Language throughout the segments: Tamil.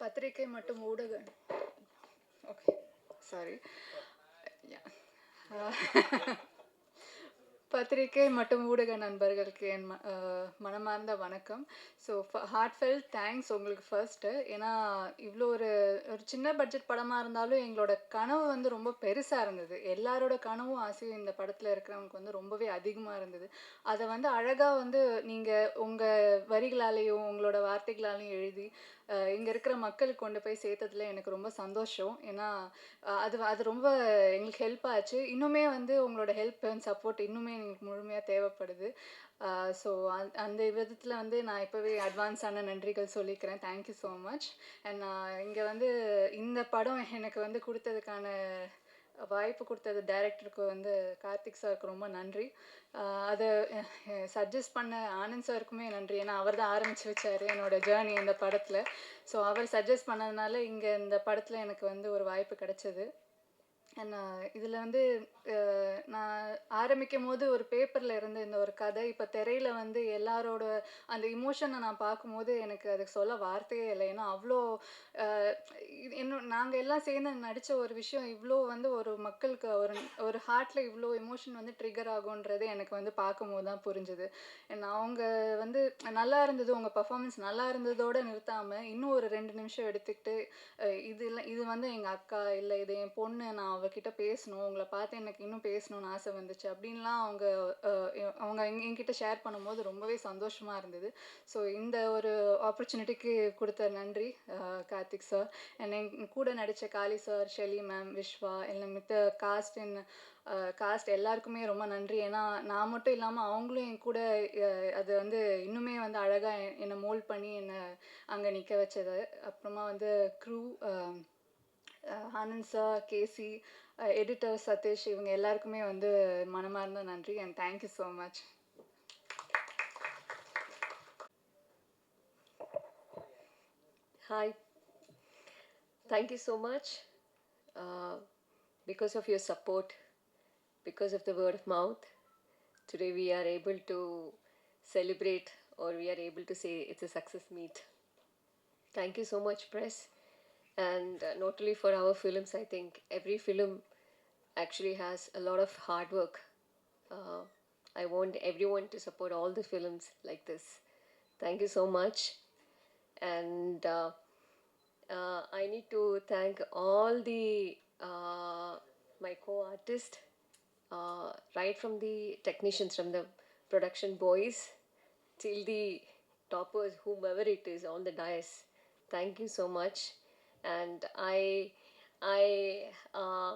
பத்திரிகை மற்றும் ஊடக. ஓகே சாரி பத்திரிகை மற்றும் ஊடக நண்பர்களுக்கு என் மனமார்ந்த வணக்கம். ஸோ ஹார்ட்ஃபெல் தேங்க்ஸ் உங்களுக்கு ஃபர்ஸ்ட்டு ஏன்னா இவ்வளோ ஒரு ஒரு சின்ன பட்ஜெட் படமாக இருந்தாலும் எங்களோட கனவு வந்து ரொம்ப பெருசாக இருந்தது. எல்லாரோட கனவும் ஆசையும் இந்த படத்தில் இருக்கிறவங்களுக்கு வந்து ரொம்பவே அதிகமாக இருந்தது. அதை வந்து அழகாக வந்து நீங்கள் உங்கள் வரிகளாலேயும் உங்களோட வார்த்தைகளாலையும் எழுதி இங்கே இருக்கிற மக்களுக்கு கொண்டு போய் சேர்த்ததில் எனக்கு ரொம்ப சந்தோஷம். ஏன்னா அது அது ரொம்ப எங்களுக்கு ஹெல்ப் ஆச்சு. இன்னுமே வந்து உங்களோட ஹெல்ப் அண்ட் சப்போர்ட் இன்னுமே எங்களுக்கு முழுமையாக தேவைப்படுது. ஸோ அந்த விதத்தில் வந்து நான் இப்போவே அட்வான்ஸான நன்றிகள் சொல்லிக்கிறேன். தேங்க்யூ ஸோ மச் அண்ட் நான் இங்கே வந்து இந்த படம் எனக்கு வந்து கொடுத்ததுக்கான வாய்ப்பு கொடுத்தது டைரக்டருக்கு வந்து கார்த்திக் சாருக்கு ரொம்ப நன்றி. அதை சஜஸ்ட் பண்ண ஆனந்த் சாருக்குமே நன்றி. ஏன்னா அவர் தான் ஆரம்பித்து வச்சார் என்னோடய ஜேர்னி இந்த படத்தில். ஸோ அவர் சஜஸ்ட் பண்ணதுனால இங்கே இந்த படத்தில் எனக்கு வந்து ஒரு வாய்ப்பு கிடச்சிது. இதில் வந்து நான் ஆரம்பிக்கும் போது ஒரு பேப்பரில் இருந்த இந்த ஒரு கதை இப்போ திரையில் வந்து எல்லாரோட அந்த இமோஷனை நான் பார்க்கும்போது எனக்கு அதுக்கு சொல்ல வார்த்தையே இல்லை. ஏன்னா அவ்வளோ இது இன்னும் நாங்கள் எல்லாம் சேர்ந்து நடித்த ஒரு விஷயம் இவ்வளோ வந்து ஒரு மக்களுக்கு ஒரு ஒரு ஹார்ட்டில் இவ்வளோ எமோஷன் வந்து ட்ரிகர் ஆகுன்றது எனக்கு வந்து பார்க்கும்போது தான் புரிஞ்சுது. அவங்க வந்து நல்லா இருந்தது உங்கள் பர்ஃபார்மன்ஸ் நல்லா இருந்ததோடு நிறுத்தாமல் இன்னும் ஒரு ரெண்டு நிமிஷம் எடுத்துக்கிட்டு இது இல்லை இது வந்து எங்கள் அக்கா இல்லை இது என் பொண்ணு நான் அவகிட்ட பேசணும் உங்களை பார்த்து எனக்கு இன்னும் பேசணும்னு ஆசை வந்துச்சு அப்படின்லாம் அவங்க அவங்க என்கிட்ட ஷேர் பண்ணும்போது ரொம்பவே சந்தோஷமாக இருந்தது. ஸோ இந்த ஒரு ஆப்பர்ச்சுனிட்டிக்கு கொடுத்த நன்றி கார்த்திக் சார் அண்ட் என் கூட நடித்த Kali sir Shelly ma'am Vishwa இல்லை மித்த காஸ்ட் என்ன காஸ்ட் எல்லாருக்குமே ரொம்ப நன்றி. ஏன்னா நான் மட்டும் இல்லாமல் அவங்களும் என் கூட அது வந்து இன்னுமே வந்து அழகாக என்னை மோல்ட் பண்ணி என்னை அங்கே நிற்க வச்சது. அப்புறமா வந்து crew Anand sir KC editor Sathish இவங்க எல்லாருக்குமே வந்து மனமார்ந்த நன்றி and thank you so much Hi. Thank you so much. Uh, because of your support, because of the word of mouth, today we are able to celebrate or we are able to say it's a success meet. Thank you so much, press. And uh, not only for our films, I think every film actually has a lot of hard work. Uh, I want everyone to support all the films like this. Thank you so much and uh, uh, I need to thank all the uh, my co-artists, uh, right from the technicians, from the production boys till the toppers, whomever it is on the dais. Thank you so much, and I, I, uh,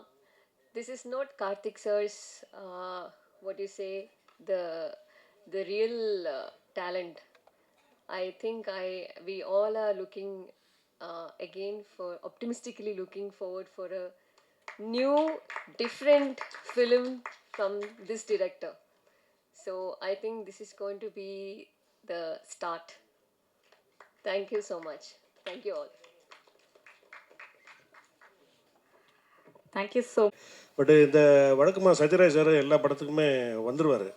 this is not Karthik sir's, uh, what do you say, the, the real uh, talent I think I we all are looking uh, again for optimistically looking forward for a new different film from this director. So I think this is going to be the start. Thank you so much. Thank you all. Thank you so but இந்த வழக்கமாக சத்யராஜ் சார் எல்லா படத்துக்குமே வந்துடுவார்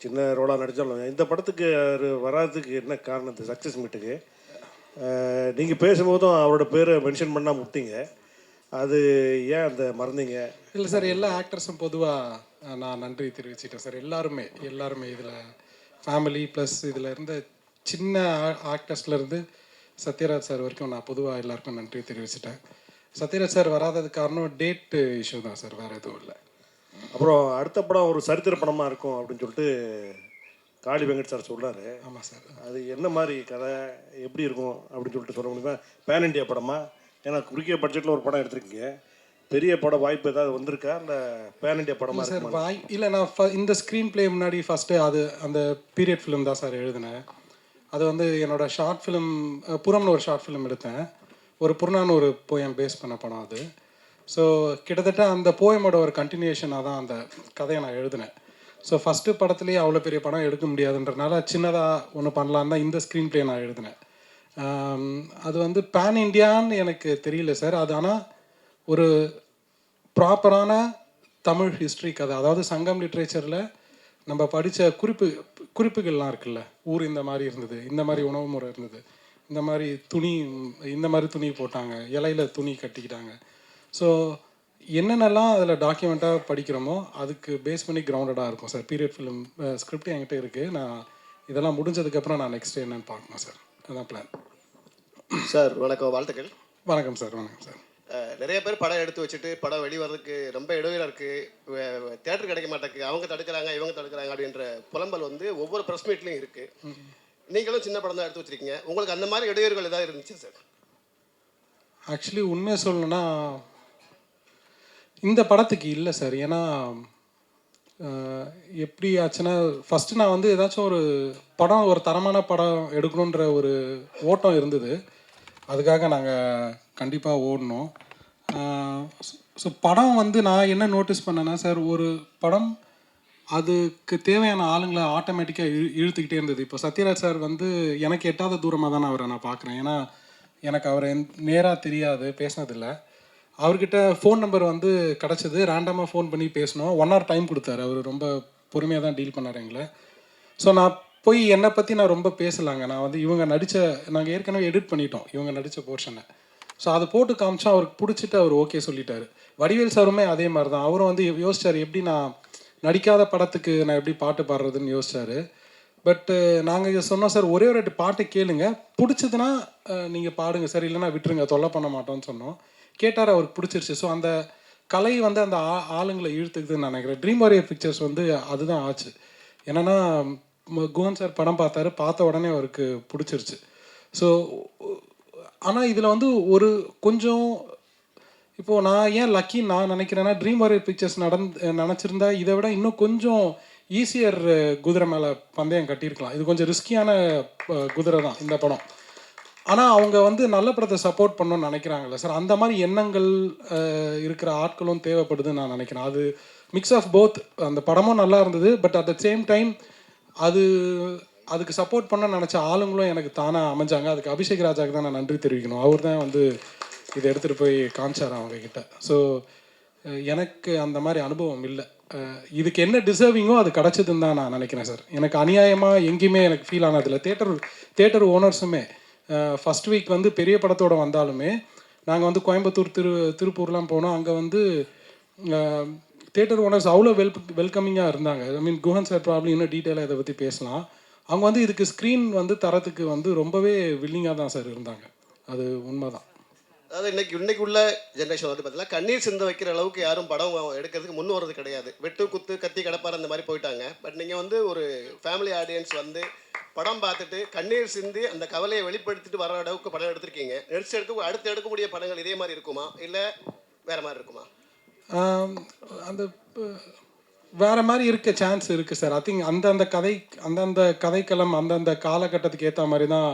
சின்ன ரோலாக நடித்தாலும் இந்த படத்துக்கு அவர் வராததுக்கு என்ன காரணம் இந்த சக்ஸஸ் மீட்டுக்கு? நீங்கள் பேசும்போதும் அவரோட பேரை மென்ஷன் பண்ணாமல் விட்டீங்க அது ஏன் அந்த மறந்தீங்க? இல்லை சார் எல்லா ஆக்டர்ஸும் பொதுவாக நான் நன்றி தெரிவிச்சிட்டேன் சார். எல்லாருமே எல்லாருமே இதில் ஃபேமிலி ப்ளஸ் இதில் இருந்த சின்ன ஆக்டர்ஸ்லேருந்து சத்யராஜ் சார் வரைக்கும் நான் பொதுவாக எல்லாருக்கும் நன்றி தெரிவிச்சிட்டேன். சத்யராஜ் சார் வராததுக்கு காரணம் டேட்டு இஷ்யூ தான் சார் வேறு எதுவும் இல்லை. அப்புறம் அடுத்த படம் ஒரு சரித்திர படமாக இருக்கும் அப்படின்னு சொல்லிட்டு காளி வெங்கட் சார் சொல்றாரு. ஆமாம் சார். அது என்ன மாதிரி கதை எப்படி இருக்கும் அப்படின்னு சொல்லிட்டு சொல்ல முடியுமா? பேன் இண்டியா படமா? ஏன்னா குறுகிய பட்ஜெட்டில் ஒரு படம் எடுத்திருக்கீங்க. பெரிய பட வாய்ப்பு ஏதாவது வந்திருக்கா? இல்லை பேன் இண்டியா படமா சார் வாய் இல்லை நான் இந்த ஸ்க்ரீன் ப்ளே முன்னாடி ஃபஸ்ட்டு அது அந்த பீரியட் ஃபிலிம் தான் சார் எழுதினேன். அது வந்து என்னோட ஷார்ட் ஃபிலிம் புறம்னு ஒரு ஷார்ட் ஃபிலிம் எடுத்தேன். ஒரு புறநானூறு ஒரு போயம் பேஸ் பண்ண படம் அது. ஸோ கிட்டத்தட்ட அந்த போயமோட ஒரு கண்டினியூஷனாக தான் அந்த கதையை நான் எழுதினேன். ஸோ ஃபஸ்ட்டு படத்துலேயே அவ்வளோ பெரிய படம் எடுக்க முடியாதுன்றனால சின்னதாக ஒன்று பண்ணலான்னு தான் இந்த ஸ்க்ரீன் ப்ளே நான் எழுதினேன். அது வந்து பேன் இண்டியான்னு எனக்கு தெரியல சார் அது ஆனால் ஒரு ப்ராப்பரான தமிழ் ஹிஸ்ட்ரி கதை. அதாவது சங்கம் லிட்ரேச்சரில் நம்ம படித்த குறிப்பு குறிப்புகள்லாம் இருக்குல்ல. ஊர் இந்த மாதிரி இருந்தது இந்த மாதிரி உணவு முறை இருந்தது. இந்த மாதிரி துணி இந்த மாதிரி துணி போட்டாங்க. இலையில துணி கட்டிக்கிட்டாங்க. ஸோ என்னென்னலாம் அதில் டாக்குமெண்ட்டாக படிக்கிறோமோ அதுக்கு பேஸ் பண்ணி கிரவுண்டடாக இருக்கும் சார் பீரியட் ஃபிலிம் ஸ்கிரிப்ட் என்கிட்ட இருக்குது நான் இதெல்லாம் முடிஞ்சதுக்கப்புறம் நான் நெக்ஸ்ட் என்னன்னு பார்க்கணும் சார் அதான் பிளான் சார் வணக்கம். வாழ்த்துக்கள். வணக்கம் சார் வணக்கம் சார் நிறைய பேர் படம் எடுத்து வச்சுட்டு படம் வெளிவரதுக்கு ரொம்ப இடையூறாக இருக்குது தேட்டர் கிடைக்க மாட்டேங்குது. அவங்க தடுக்கிறாங்க இவங்க தடுக்கிறாங்க அப்படின்ற புலம்பல் வந்து ஒவ்வொரு ப்ரெஸ் மீட்லையும் இருக்குது நீங்களும் சின்ன படம் தான் எடுத்து வச்சிருக்கீங்க. உங்களுக்கு அந்த மாதிரி இடையூறுகள் ஏதாவது இருந்துச்சு சார்? ஆக்சுவலி உண்மையை சொல்லணும்னா இந்த படத்துக்கு இல்லை சார். ஏன்னா எப்படி ஆச்சுன்னா ஃபஸ்ட்டு நான் வந்து ஏதாச்சும் ஒரு படம் ஒரு தரமான படம் எடுக்கணுன்ற ஒரு ஓட்டம் இருந்தது. அதுக்காக நாங்கள் கண்டிப்பாக ஓடணும். ஸோ படம் வந்து நான் என்ன நோட்டீஸ் பண்ணேன்னா சார் ஒரு படம் அதுக்கு தேவையான ஆளுங்களை ஆட்டோமேட்டிக்காக இழு இழுத்துக்கிட்டே இருந்தது. இப்போ சத்யராஜ் சார் வந்து எனக்கு எட்டாத தூரமாக தான் அவரை நான் பார்க்குறேன் ஏன்னா எனக்கு அவரை நேராக தெரியாது பேசினதில்லை. அவர்கிட்ட ஃபோன் நம்பர் வந்து கிடச்சிது. ரேண்டமாக ஃபோன் பண்ணி பேசினோம். ஒன் ஹவர் டைம் கொடுத்தாரு. அவர் ரொம்ப பொறுமையாக தான் டீல் பண்ணார் எங்களை. ஸோ நான் போய் என்னை பற்றி நான் ரொம்ப பேசலாங்க. நான் வந்து இவங்க நடித்த நாங்கள் ஏற்கனவே எடிட் பண்ணிட்டோம். இவங்க நடித்த போர்ஷனை ஸோ அதை போட்டு காமிச்சா அவருக்கு பிடிச்சிட்டு அவர் ஓகே சொல்லிட்டாரு. வடிவேல் சாருமே அதே மாதிரி தான் அவரும் வந்து யோசிச்சார் எப்படி நான் நடிக்காத படத்துக்கு நான் எப்படி பாட்டு பாடுறதுன்னு யோசிச்சாரு. பட்டு நாங்கள் சொன்னோம் சார் ஒரே ஒரு ரெண்டு பாட்டு கேளுங்க. பிடிச்சதுன்னா நீங்கள் பாடுங்க. சார் இல்லைன்னா விட்டுருங்க. தொல்லை பண்ண மாட்டோம்னு சொன்னோம். கேட்டார் அவருக்கு பிடிச்சிருச்சு. ஸோ அந்த கலை வந்து அந்த ஆ- ஆளுங்களை இழுத்துக்குதுன்னு நான் நினைக்கிறேன். ட்ரீம் வாரியர் பிக்சர்ஸ் வந்து அதுதான் ஆச்சு. என்னென்னா குவன் சார் படம் பார்த்தாரு. பார்த்த உடனே அவருக்கு பிடிச்சிருச்சு. ஸோ ஆனால் இதில் வந்து ஒரு கொஞ்சம் இப்போ நான் ஏன் லக்கி நான் நினைக்கிறேன்னா ட்ரீம் வாரியர் பிக்சர்ஸ் நடந்து நினச்சிருந்தா இதை விட இன்னும் கொஞ்சம் ஈஸியர் குதிரை மேலே பந்தயம் கட்டியிருக்கலாம். இது கொஞ்சம் ரிஸ்கியான குதிரை தான் இந்த படம். ஆனால் அவங்க வந்து நல்ல படத்தை சப்போர்ட் பண்ணணும்னு நினைக்கிறாங்கல்ல. சார் அந்த மாதிரி எண்ணங்கள் இருக்கிற ஆட்களும் தேவைப்படுதுன்னு நான் நினைக்கிறேன். அது மிக்ஸ் ஆஃப் போத் அந்த படமும் நல்லா இருந்தது but at the same time அது அதுக்கு சப்போர்ட் பண்ண நினச்ச ஆளுங்களும் எனக்கு தானாக அமைஞ்சாங்க. அதுக்கு அபிஷேக் ராஜாவுக்கு தான் நான் நன்றி தெரிவிக்கணும். அவர் தான் வந்து இதை எடுத்துகிட்டு போய் காமிச்சாராம் அவங்கக்கிட்ட ஸோ எனக்கு அந்த மாதிரி அனுபவம் இல்லை. இதுக்கு என்ன டிசர்விங்கோ அது கிடச்சதுன்னு தான் நான் நினைக்கிறேன் சார். எனக்கு அநியாயமாக எங்கேயுமே எனக்கு ஃபீல் ஆனதில்லை. தேட்டர் தேட்டர் ஓனர்ஸுமே ஃபஸ்ட் வீக் வந்து பெரிய படத்தோட வந்தாலுமே நாங்கள் வந்து கோயம்புத்தூர் திரு திருப்பூர்லாம் போனோம். அங்கே வந்து தேட்டர் ஓனர்ஸ் அவ்வளோ வெல் வெல்கமிங்காக இருந்தாங்க. I mean Guhan sir problem இன்னும் டீட்டெயிலாக இதை பற்றி பேசலாம். அவங்க வந்து இதுக்கு ஸ்க்ரீன் வந்து தரத்துக்கு வந்து ரொம்பவே வில்லிங்காக தான் சார் இருந்தாங்க. அது உண்மைதான். அதாவது இன்னைக்கு இன்னைக்கு உள்ள ஜென்ரேஷன் வந்து பார்த்தீங்கன்னா கண்ணீர் சிந்த வைக்கிற அளவுக்கு யாரும் படம் எடுக்கிறதுக்கு முன் வர்றது கிடையாது. வெட்டு குத்து கத்தி கடப்பார் அந்த மாதிரி போயிட்டாங்க. பட் நீங்கள் வந்து ஒரு ஃபேமிலி ஆடியன்ஸ் வந்து படம் பார்த்துட்டு கண்ணீர் சிந்தி அந்த கவலையை வெளிப்படுத்திட்டு வர அளவுக்கு படம் எடுத்திருக்கீங்க. நெக்ஸ்ட் எடுக்க அடுத்து எடுக்கக்கூடிய படங்கள் இதே மாதிரி இருக்குமா? இல்லை வேற மாதிரி இருக்குமா? அந்த வேற மாதிரி இருக்க சான்ஸ் இருக்கு சார் ஐ திங்க் அந்தந்த கதை அந்தந்த கதைக்களம் அந்தந்த காலகட்டத்துக்கு ஏற்ற மாதிரி தான்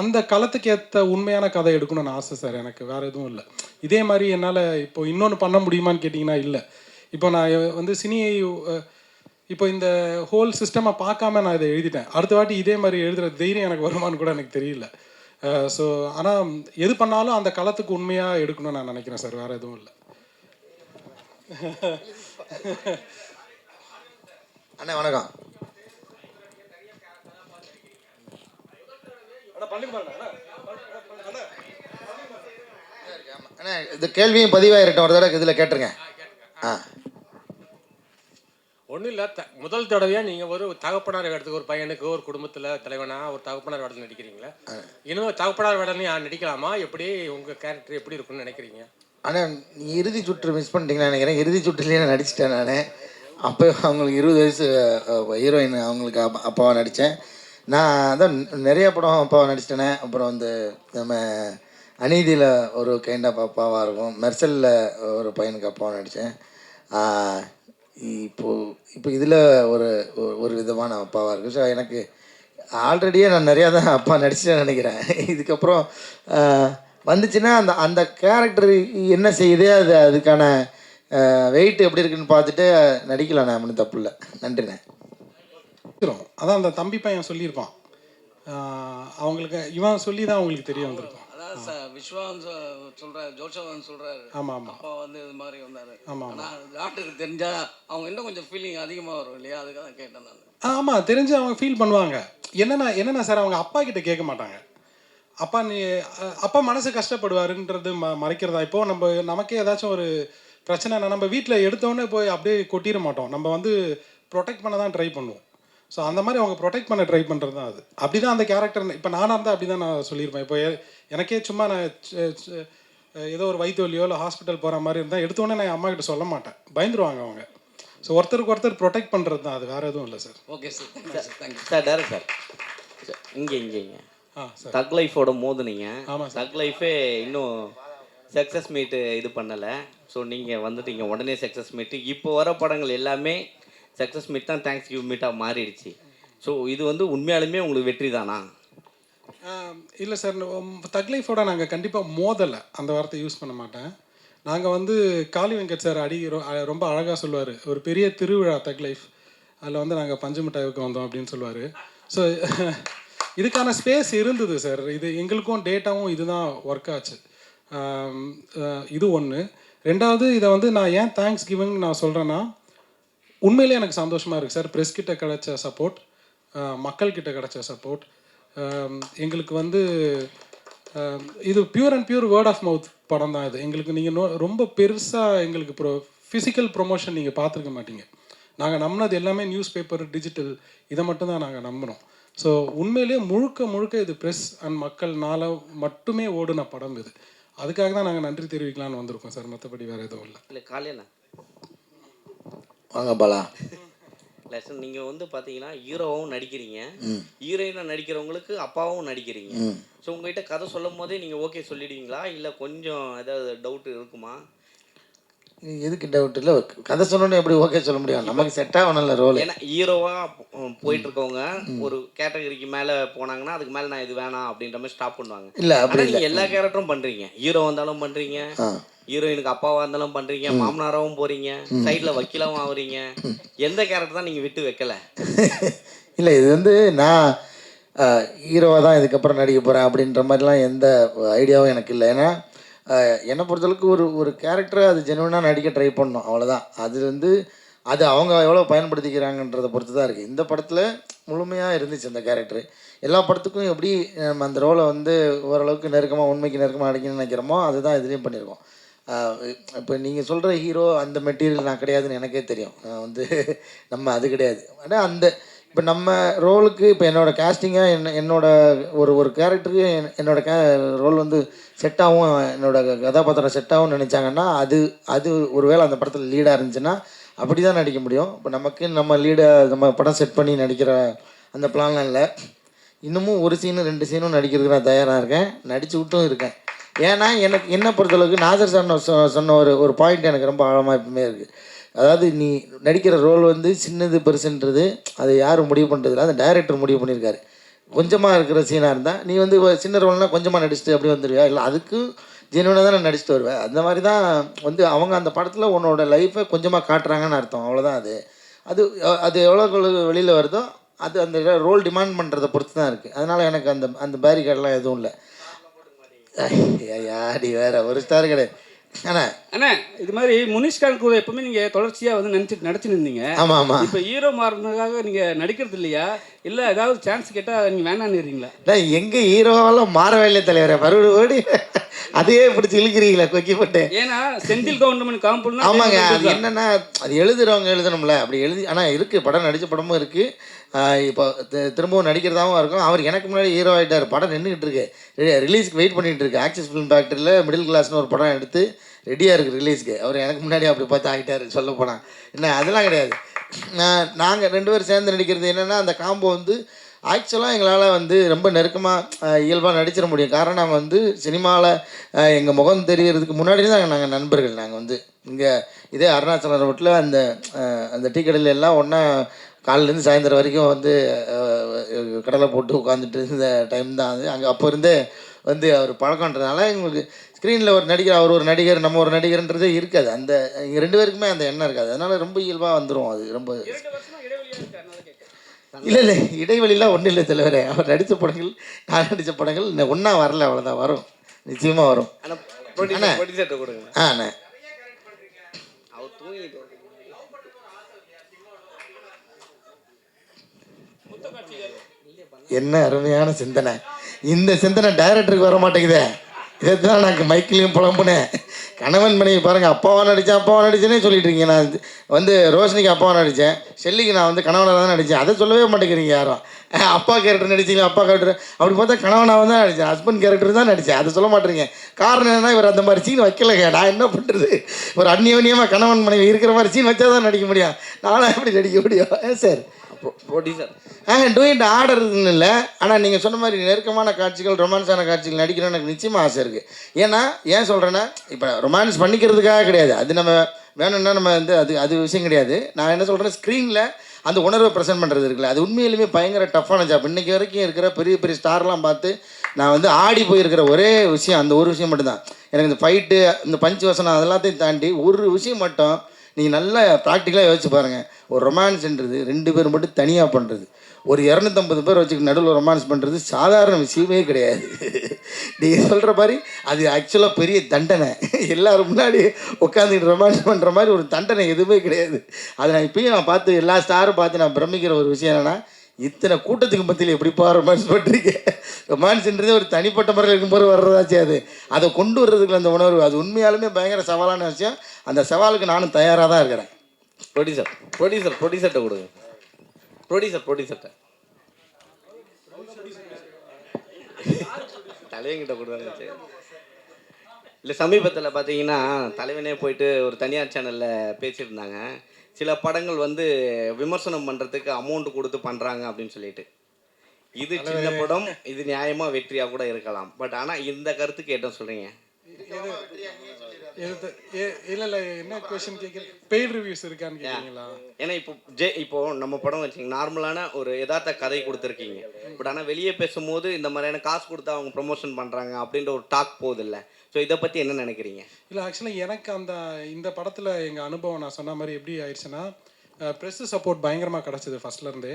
அந்த களத்துக்கு ஏற்ற உண்மையான கதை எடுக்கணும்னு ஆசை சார் எனக்கு வேற எதுவும் இல்லை. இதே மாதிரி என்னால் இப்போ இன்னொன்று பண்ண முடியுமான்னு கேட்டிங்கன்னா இல்லை. இப்போ நான் வந்து சினியை இப்போ இந்த ஹோல் சிஸ்டமை பார்க்காம நான் இதை எழுதிட்டேன். அடுத்த வாட்டி இதே மாதிரி எழுதுகிற தைரியம் எனக்கு வருமான்னு கூட எனக்கு தெரியல. ஸோ ஆனால் எது பண்ணாலும் அந்த களத்துக்கு உண்மையாக எடுக்கணும்னு நான் நினைக்கிறேன் சார் வேற எதுவும் இல்லை. அண்ணா வணக்கம். அண்ணா இந்த கேள்வியும் பதிவாயிருக்கட்டும் ஒரு தடவை இதில் கேட்டுருங்க. ஆ ஒன்றும் இல்லை. த முதல் தடவையாக நீங்கள் ஒரு தகப்பனார் இடத்துக்கு ஒரு பையனுக்கு ஒரு குடும்பத்தில் தலைவனாக ஒரு தகப்பனார் வேடத்தில் நடிக்கிறீங்களா? இன்னும் தகப்பனார் வேடம்னு நடிக்கலாமா? எப்படி உங்கள் கேரக்டர் எப்படி இருக்கும்னு நினைக்கிறீங்க? அண்ணா நீ இறுதி சுற்று மிஸ் பண்ணிட்டீங்கன்னு நினைக்கிறேன். இறுதி சுற்றுலேயே நான் நடிச்சிட்டேன் நான். அப்போ அவங்களுக்கு இருபது வயசு ஹீரோயின் அவங்களுக்கு அப்பா அப்பாவாக நடித்தேன் நான் அதான் நிறைய படம் அப்பாவை நடிச்சிட்டேனே. அப்புறம் வந்து நம்ம அநீதியில் ஒரு கைண்ட் ஆஃப் அப்பாவாக இருக்கும். மெர்சலில் ஒரு பையனுக்கு அப்பாவை நடித்தேன் இப்போது இப்போ இதில் ஒரு ஒரு- ஒரு விதமான அப்பாவாக இருக்குது ஸோ எனக்கு ஆல்ரெடியே நான் நிறையா தான் அப்பா நடிச்சிட்டேன்னு நினைக்கிறேன். இதுக்கப்புறம் வந்துச்சுன்னா அந்த அந்த கேரக்டர் என்ன செய்யுது அது அதுக்கான வெயிட் எப்படி இருக்குன்னு பார்த்துட்டு நடிக்கலாம் நான் ஒன்றும் தப்பு இல்லை. நன்றிண்ணே. இருக்கிறோம் அதான் அந்த தம்பி பையன் சொல்லியிருப்பான். அவங்களுக்கு இவன் சொல்லி தான் அவங்களுக்கு தெரிய வந்திருக்கும். விஸ்வான் சொல்றாரு ஜோசவன் சொல்றாரு. ஆமாம் ஆமாம் அப்பா வந்து இது மாதிரி வந்தாரு. ஆமா, ஆனா டாக்டருக்கு தெரிஞ்சா அவங்க இன்னும் கொஞ்சம் ஃபீலிங் அதிகமா வரும் இல்லையா? அதுக்காக கேட்டேன் நான். ஆமாம் தெரிஞ்சு அவங்க ஃபீல் பண்ணுவாங்க. என்னென்ன என்னென்ன சார் அவங்க அப்பா கிட்ட கேட்க மாட்டாங்க. அப்பா நீ அப்பா மனசு கஷ்டப்படுவாருன்றது ம மறைக்கிறதா? இப்போ நம்ம நமக்கே ஏதாச்சும் ஒரு பிரச்சனைனா நம்ம வீட்டில் எடுத்தோடனே போய் அப்படியே கொட்டிட மாட்டோம். நம்ம வந்து ப்ரொடெக்ட் பண்ண தான் ட்ரை பண்ணுவோம். ஸோ அந்த மாதிரி அவங்க ப்ரொடெக்ட் பண்ண ட்ரை பண்ணுறது தான் அது. அப்படி தான் அந்த கேரக்டர் இப்போ நானாக இருந்தால் அப்படி தான் நான் சொல்லியிருப்பேன். இப்போ எனக்கே சும்மா நான் ஏதோ ஒரு வயிற்று வலியோ இல்லை ஹாஸ்பிட்டல் போகிற மாதிரி இருந்தால் எடுத்தோடனே நான் என் அம்மா கிட்ட சொல்ல மாட்டேன். பயந்துருவாங்க அவங்க. ஸோ ஒருத்தருக்கு ஒருத்தர் ப்ரொடெக்ட் பண்ணுறது தான் அது. வேறு எதுவும் இல்லை sir okay sir thank you sir thank you sir direct sir இங்கே இங்கே இங்கே. ஆ சார் தக் லைஃபோட மோதுனீங்க. ஆமாம் சார் தக் லைஃபே இன்னும் சக்ஸஸ் மீட்டு இது பண்ணலை. ஸோ நீங்கள் வந்துட்டீங்க. உடனே சக்ஸஸ் மீட்டு இப்போ வர படங்கள் எல்லாமே சக்ஸஸ் மீட் தான் தேங்க்ஸ் கிவ் மீட்டாக மாறிடுச்சு. ஸோ இது வந்து உண்மையாலுமே உங்களுக்கு வெற்றி தானா? இல்லை சார் தக் லைஃபோட நாங்கள் கண்டிப்பாக மோதலை. அந்த வார்த்தை யூஸ் பண்ண மாட்டேன். நாங்கள் வந்து காளி வெங்கட் சார் அடி ரொம்ப அழகாக சொல்லுவார். ஒரு பெரிய திருவிழா தக் லைஃப் அதில் வந்து நாங்கள் பஞ்சுமிட்டாய்க்கு வந்தோம் அப்படின்னு சொல்லுவார். ஸோ இதுக்கான ஸ்பேஸ் இருந்தது சார் இது எங்களுக்கும் டேட்டாவும் இதுதான் ஒர்க் ஆச்சு. இது ஒன்று ரெண்டாவது இதை வந்து நான் ஏன் தேங்க்ஸ் கிவிங் நான் சொல்கிறேன்னா உண்மையிலே எனக்கு சந்தோஷமாக இருக்குது சார். ப்ரெஸ் கிட்ட கிடைச்ச சப்போர்ட் மக்கள்கிட்ட கிடைச்ச சப்போர்ட் எங்களுக்கு வந்து இது pure and pure word of mouth படம் தான் இது. எங்களுக்கு நீங்கள் நோ ரொம்ப பெருசாக எங்களுக்கு ப்ரோ ஃபிசிக்கல் ப்ரொமோஷன் நீங்கள் பார்த்துருக்க மாட்டீங்க. நாங்கள் நம்பினது எல்லாமே நியூஸ் பேப்பர் டிஜிட்டல் இதை மட்டும்தான் நாங்கள் நம்பினோம். ஸோ உண்மையிலேயே முழுக்க முழுக்க இது ப்ரெஸ் அண்ட் மக்கள்னால மட்டுமே ஓடின படம் இது. அதுக்காக தான் நாங்கள் நன்றி தெரிவிக்கலாம்னு வந்திருக்கோம் சார். மற்றபடி வேறு எதுவும் இல்லை. இல்லை காலையில். வாங்க பாலா நீங்கள் வந்து பார்த்தீங்கன்னா ஹீரோவும் நடிக்கிறீங்க. ஹீரோயினாக நடிக்கிறவங்களுக்கு அப்பாவும் நடிக்கிறீங்க. ஸோ உங்ககிட்ட கதை சொல்லும் போதே நீங்கள் ஓகே சொல்லிடுவீங்களா? இல்லை கொஞ்சம் ஏதாவது டவுட் இருக்குமா? எதுக்கு டவுட் இல்லை? கதை சொன்னோன்னே எப்படி ஓகே சொல்ல முடியும்? நமக்கு செட் ஆகணும்ல ரோல் ஏன்னா ஹீரோவா போயிட்டு இருக்கவங்க ஒரு கேட்டகரிக்கு மேல போனாங்கன்னா அதுக்கு மேல நான் இது வேணாம் அப்படின்ற மாதிரி ஸ்டாப் பண்ணுவாங்க. இல்லை அப்படி எல்லா கேரக்டரும் பண்றீங்க. ஹீரோ வந்தாலும் பண்றீங்க. ஆ. ஹீரோயினுக்கு அப்பாவா இருந்தாலும் பண்றீங்க மாமனாராவும் போறீங்க சைடுல வக்கீலாவும் ஆகுறீங்க எந்த கேரக்டர் தான் நீங்க விட்டு வைக்கல? இல்லை இது வந்து நான் ஹீரோவாக தான் இதுக்கப்புறம் நடிக்க போகிறேன் அப்படின்ற மாதிரிலாம் எந்த ஐடியாவும் எனக்கு இல்லை. ஏன்னா என்னை பொறுத்தளவுக்கு ஒரு ஒரு கேரக்டரை அது ஜெனுவனாக நடிக்க ட்ரை பண்ணணும் அவ்வளோதான் அது வந்து அது அவங்க எவ்வளோ பயன்படுத்திக்கிறாங்கன்றதை பொறுத்து தான் இருக்குது இந்த படத்தில் முழுமையாக இருந்துச்சு அந்த கேரக்டர் எல்லா படத்துக்கும் எப்படி நம்ம அந்த ரோலை வந்து ஓரளவுக்கு நெருக்கமாக உண்மைக்கு நெருக்கமாக அடிக்கணும்னு நினைக்கிறோமோ அதுதான் இதுலேயும் பண்ணியிருக்கோம். இப்போ நீங்கள் சொல்கிற ஹீரோ அந்த மெட்டீரியல் நான் கிடையாதுன்னு எனக்கே தெரியும். நான் வந்து நம்ம அது கிடையாது. ஆனால் அந்த இப்போ நம்ம ரோலுக்கு இப்போ என்னோடய கேஸ்டிங்காக என்ன என்னோடய ஒரு ஒரு கேரக்டருக்கு என்னோட கே ரோல் வந்து செட்டாகவும் என்னோடய கதாபாத்திரம் செட்டாகவும் நினச்சாங்கன்னா அது அது ஒருவேளை அந்த படத்தில் லீடாக இருந்துச்சுன்னா அப்படி தான் நடிக்க முடியும். இப்போ நமக்கு நம்ம லீடை நம்ம படம் செட் பண்ணி நடிக்கிற அந்த பிளான்லாம் இல்லை. இன்னமும் ஒரு சீனு ரெண்டு சீனும் நடிக்கிறதுக்கு நான் தயாராக இருக்கேன். நடிச்சு விட்டும் இருக்கேன். ஏன்னா எனக்கு என்ன பொறுத்தளவுக்கு நாசர் சொன்ன சொ- சொன்ன ஒரு ஒரு பாயிண்ட் எனக்கு ரொம்ப ஆழமாக எப்பவுமே இருக்குது அதாவது நீ நடிக்கிற ரோல் வந்து சின்னது பெருசுன்றது அதை யாரும் முடிவு பண்ணுறதில்ல அந்த டைரக்டர் முடிவு பண்ணியிருக்காரு. கொஞ்சமாக இருக்கிற சீனாக இருந்தால் நீ வந்து சின்ன ரோல்னால் கொஞ்சமாக நடிச்சுட்டு அப்படி வந்துடுவியா இல்லை அதுக்கும் ஜெனுவனாக தான் நான் நடிச்சுட்டு வருவேன் அந்த மாதிரி தான் வந்து அவங்க அந்த படத்தில் உன்னோட லைஃப்பை கொஞ்சமாக காட்டுறாங்கன்னு அர்த்தம். அவ்வளோதான் அது. அது அது எவ்வளோ வெளியில் வருதோ அது அந்த ரோல் டிமாண்ட் பண்ணுறதை பொறுத்து தான் இருக்குது அதனால் எனக்கு அந்த அந்த பேரிகேட்லாம் எதுவும் இல்லை. யாடி வேற ஒரு ஸ்டார் கிடையாது. அண்ணா அண்ணா இது மாதிரி முனிஷ்கான் கூட எப்பவுமே நீங்க தொடர்ச்சியா வந்து நினைச்சு நடிச்சுன்னு இருந்தீங்க. ஆமாம் ஆமாம் இப்போ ஹீரோ மாறினதுக்காக நீங்க நடிக்கிறது இல்லையா? இல்ல ஏதாவது சான்ஸ் கேட்டா நீங்க வேணான்னு நான் எங்க ஹீரோவெல்லாம் மாறவே இல்லை தலைவரே மறுபடியும் ஓடி அதையே பிடிச்சி இழுக்கிறீங்களா கொக்கி போட்டு. ஏன்னா செந்தில் கவுண்டமன் காம்பவுண்ட் ஆமாங்க அது என்னன்னா அது எழுதுறவங்க எழுதணும்ல அப்படி எழுதி ஆனால் இருக்குது படம் நடித்த படமும் இருக்குது இப்போ திரும்பவும் நடிக்கிறதாவும் இருக்கும். அவர் எனக்கு முன்னாடி ஹீரோ ஆகிட்டார் படம் நின்றுக்கிட்டு இருக்கு. ரிலீஸ்க்கு வெயிட் பண்ணிட்டு இருக்கு. ஆக்சிஸ் ஃபிலிம் ஃபேக்டரியில் மிடில் கிளாஸ்னு ஒரு படம் எடுத்து ரெடியாக இருக்குது ரிலீஸ்க்கு அவர் எனக்கு முன்னாடி அப்படி பார்த்து ஆகிட்டார் சொல்ல போனால் என்ன அதெல்லாம் கிடையாது. நாங்கள் ரெண்டு பேரும் சேர்ந்து நடிக்கிறது என்னென்னா அந்த காம்போ வந்து ஆக்சுவலாக எங்களால் வந்து ரொம்ப நெருக்கமாக இயல்பாக நடிச்சிட முடியும். காரணம் வந்து சினிமாவில் எங்கள் முகம் தெரியறதுக்கு முன்னாடி தான் நாங்கள் நண்பர்கள். நாங்கள் வந்து இங்கே இதே அருணாச்சலம் ரோட்டில் அந்த அந்த டீ கடையில் எல்லாம் ஒன்றா காலிலேருந்து சாயந்தரம் வரைக்கும் வந்து கடலை போட்டு உட்காந்துட்டு இருந்த டைம் தான் அது. அங்கே அப்போ இருந்தே வந்து அவர் பழக்கன்றதுனால எங்களுக்கு ஸ்க்ரீனில் ஒரு நடிகர் அவர் ஒரு நடிகர் நம்ம ஒரு நடிகர்ன்றதே இருக்காது. அந்த எங்கள் ரெண்டு பேருக்குமே அந்த எண்ணம் இருக்காது. அதனால் ரொம்ப இயல்பாக வந்துடும் அது. ரொம்ப இல்லை இல்லை. இடைவெளிலாம் ஒன்றும் இல்லை தலைவரே. அவர் நடித்த படங்கள் நான் நடித்த படங்கள் இன்னும் ஒன்றா வரல. அவ்வளோதான் வரும். நிச்சயமாக வரும். ஆனா அண்ணா. ப்ரொடியூசர் ப்ரொடியூசர்கிட்ட கொடுங்க ஆ அண்ணே. அவர் தூங்கிட்டு என்ன அருமையான சிந்தனை. இந்த சிந்தனை டைரக்டருக்கு வர மாட்டேங்குதே இதுதான் நான் மைக்கிலையும் புலம்புனேன்? கணவன் மனைவி பாருங்கள் அப்பாவை நடித்தேன் அப்பாவை நடிச்சேனே சொல்லிட்டு இருக்கீங்க. நான் வந்து- ரோஷினிக்கு ரோஷனிக்கு நடித்தேன் ஷெல்லிக்கு நான் வந்து கணவனாக தான் நடித்தேன் அதை சொல்லவே மாட்டேங்கிறீங்க யாரும். அப்பா கேரக்டர் நடிச்சீங்க அப்பா கேரக்டர் அப்படி பார்த்தா கணவனாக தான் நடித்தேன் ஹஸ்பண்ட் கேரக்டர் தான் நடித்தேன் அதை சொல்ல மாட்டேறீங்க. காரணம் என்னன்னா இவர் அந்த மாதிரி சீன் வைக்கலங்க. நான் என்ன பண்ணுறது ஒரு அந்நியோன்யமாக கணவன் மனைவி இருக்கிற மாதிரி சீன் வச்சா தான் நடிக்க முடியும். நானும் எப்படி நடிக்க முடியும்? ஏன் சார் ப்ரொடியூசர் ஆ டூயிட் ஆர்டர்னு இல்லை. ஆனால் நீங்கள் சொன்ன மாதிரி நெருக்கமான காட்சிகள் ரொமான்ஸான காட்சிகள் நடிக்கணும்னு எனக்கு நிச்சயமாக ஆசை இருக்குது ஏன்னா ஏன் சொல்கிறேன்னா இப்போ ரொமான்ஸ் பண்ணிக்கிறதுக்காக கிடையாது. அது நம்ம வேணும்னா நம்ம வந்து அது அது விஷயம் கிடையாது. நான் என்ன சொல்கிறேன் ஸ்க்ரீனில் அந்த உணர்வை ப்ரெசென்ட் பண்ணுறது இருக்குல்ல. அது உண்மையிலுமே பயங்கர டஃப்பான ஜாப் இன்றைக்கி வரைக்கும் இருக்கிற பெரிய பெரிய ஸ்டார்லாம் பார்த்து நான் வந்து ஆடி போயிருக்கிற ஒரே விஷயம் அந்த ஒரு விஷயம் மட்டும்தான். எனக்கு இந்த ஃபைட்டு இந்த பஞ்சு வசனம் அதெல்லாத்தையும் தாண்டி ஒரு விஷயம் மட்டும் நீங்கள் நல்லா ப்ராக்டிக்கலாக யோசிச்சு பாருங்கள் ஒரு ரொமான்ஸ்ன்றது ரெண்டு பேர் மட்டும் தனியாக பண்ணுறது ஒரு இரநூத்தம்பது பேர் வச்சுக்கிட்டு நடுவில் ரொமான்ஸ் பண்ணுறது சாதாரண விஷயமே கிடையாது. நீங்கள் சொல்கிற மாதிரி அது ஆக்சுவலாக பெரிய தண்டனை. எல்லோரும் முன்னாடி உட்காந்துட்டு ரொமான்ஸ் பண்ணுற மாதிரி ஒரு தண்டனை எதுவுமே கிடையாது. அதை நான் இப்பயும் நான் பார்த்து எல்லா ஸ்டாரும் பார்த்து நான் பிரமிக்கிற ஒரு விஷயம் என்னென்னா இத்தனை கூட்டத்துக்கு மத்தியில் எப்படிப்பா ரொமான்ஸ் பண்ணுறீங்க ரொமான்ஸ்ன்றது ஒரு தனிப்பட்ட முறையில் இருக்கும்போது வர்றதாச்சு அது அதை கொண்டு வர்றதுக்குள்ள அந்த உணர்வு அது உண்மையாலுமே பயங்கர சவாலான விஷயம். அந்த சவாலுக்கு நானும் தயாராக தான் இருக்கிறேன். ப்ரொடியூசர் ப்ரொடியூசர் ப்ரொடியூசர்கிட்ட கொடுங்க. ப்ரொடியூசர் ப்ரொடியூசர்கிட்ட தலைவங்கிட்ட கொடுங்க இல்லை சமீபத்தில் பார்த்தீங்கன்னா தலைவனே போயிட்டு ஒரு தனியார் சேனலில் பேசியிருந்தாங்க சில படங்கள் வந்து விமர்சனம் பண்ணுறதுக்கு அமௌண்ட் கொடுத்து பண்ணுறாங்க அப்படின்னு சொல்லிட்டு. இது சின்ன படம் இது நியாயமாக வெற்றியாக கூட இருக்கலாம். பட் ஆனால் இந்த கருத்துக்கு என்ன சொல்கிறீங்க எது இல்லை இல்லை என்ன கொஷின் கேட்குறீங்க பெய்ட் ரிவ்யூஸ் இருக்கான்னு கேட்குறீங்களா ஏன்னா இப்போ ஜே இப்போ நம்ம படம் வச்சுங்க நார்மலான ஒரு யதார்த்த கதை கொடுத்துருக்கீங்க. பட் ஆனால் வெளியே பேசும்போது இந்த மாதிரியான காசு கொடுத்து அவங்க ப்ரொமோஷன் பண்ணுறாங்க அப்படின்ற ஒரு டாக் போகுது இல்லை ஸோ இதை பற்றி என்ன நினைக்கிறீங்க? இல்லை ஆக்சுவலாக எனக்கு அந்த இந்த படத்தில் எங்கள் அனுபவம் நான் சொன்ன மாதிரி எப்படி ஆயிடுச்சுன்னா ப்ரெஸ்ஸு சப்போர்ட் பயங்கரமாக கிடச்சிது ஃபஸ்ட்லேருந்தே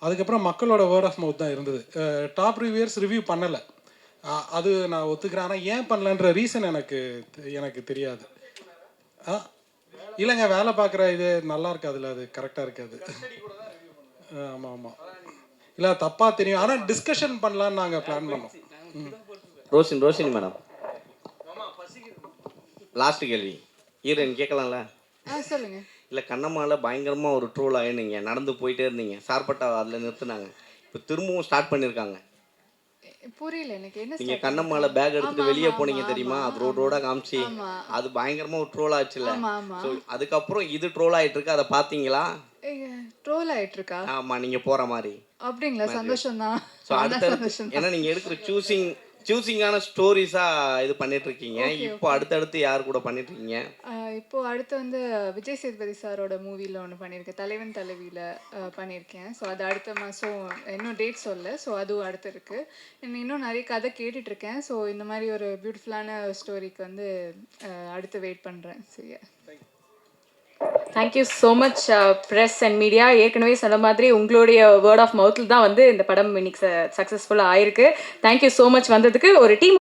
அதுக்கப்புறம் மக்களோட வேர்ட் ஆஃப் மவுத் தான் இருந்தது. டாப் ரிவ்யூயர்ஸ் ரிவ்யூ பண்ணலை. அது நான் ஒத்துக்கிறேன். ஆனால் ஏன் பண்ணலன்ற ரீசன் எனக்கு தெ- எனக்கு தெரியாது. ஆ இல்லைங்க வேலை பார்க்குற இது நல்லா இருக்காதுல்ல அது கரெக்டாக இருக்காது. ஆமாம் ஆமாம் இல்லை தப்பாக தெரியும். ஆனால் டிஸ்கஷன் பண்ணலான்னு நாங்கள் பிளான் பண்ணோம். ம். ரோஷின் ரோஷினி மேடம். லாஸ்ட் கேள்வி. ஹீரோயின் கேட்கலாம்ல? ஆ சொல்லுங்க. இல்லை கண்ணம்மாவில் பயங்கரமாக ஒரு ட்ரோல் ஆயிருந்தீங்க நடந்து போயிட்டே இருந்தீங்க. சார்பட்டா அதில் நிறுத்துனாங்க. இப்போ திரும்பவும் ஸ்டார்ட் பண்ணியிருக்காங்க புரியல எனக்கு. என்ன நீங்கள் start கண்ணம்மாவில் பேக் எடுத்துட்டு ஆமா, வெளியே ஆமா, போனீங்க ஆமா, தெரியுமா? அது ஆமா, ரோட் ரோடாக காமிச்சு. ஆமா. அது பயங்கரமாக ஒரு ட்ரோல் ஆமா, ஆமா. ஸோ அதுக்கப்புறம் இது ட்ரோல் ஆயிட்டு இருக்கு. அதை பார்த்தீங்களா ட்ரோல் ஆயிட்டு இருக்கா? ஆமாம் நீங்கள் போகிற மாதிரி. அப்படிங்களா? சந்தோஷம் தான் ஏன்னா நீங்கள் எடுக்கிற சூசிங் சூசிங்கான ஸ்டோரிஸாக இது பண்ணிட்டு இருக்கீங்க இப்போ அடுத்தடுத்து யார் கூட பண்ணிட்டு இருக்கீங்க இப்போ அடுத்து வந்து விஜய் சேதுபதி சாரோட மூவியில் ஒன்று பண்ணியிருக்கேன். தலைவன் தலைவியில் பண்ணியிருக்கேன். ஸோ அது அடுத்த மாதம் இன்னும் டேட் சொல்ல ஸோ அதுவும் அடுத்து இருக்கு. இன்னும் நிறைய கதை கேட்டுட்டு இருக்கேன் ஸோ இந்த மாதிரி ஒரு பியூட்டிஃபுல்லான ஸ்டோரிக்கு வந்து அடுத்து வெயிட் பண்ணுறேன் சரியா thank you so much press and media ஏற்கனவே சொன்ன மாதிரி உங்களுடைய வேர்ட் ஆஃப் மவுத்தில் தான் வந்து இந்த படம் இன்னைக்கு சக்ஸஸ்ஃபுல்லாக ஆயிருக்கு. தேங்க்யூ ஸோ மச் வந்ததுக்கு. ஒரு டீம்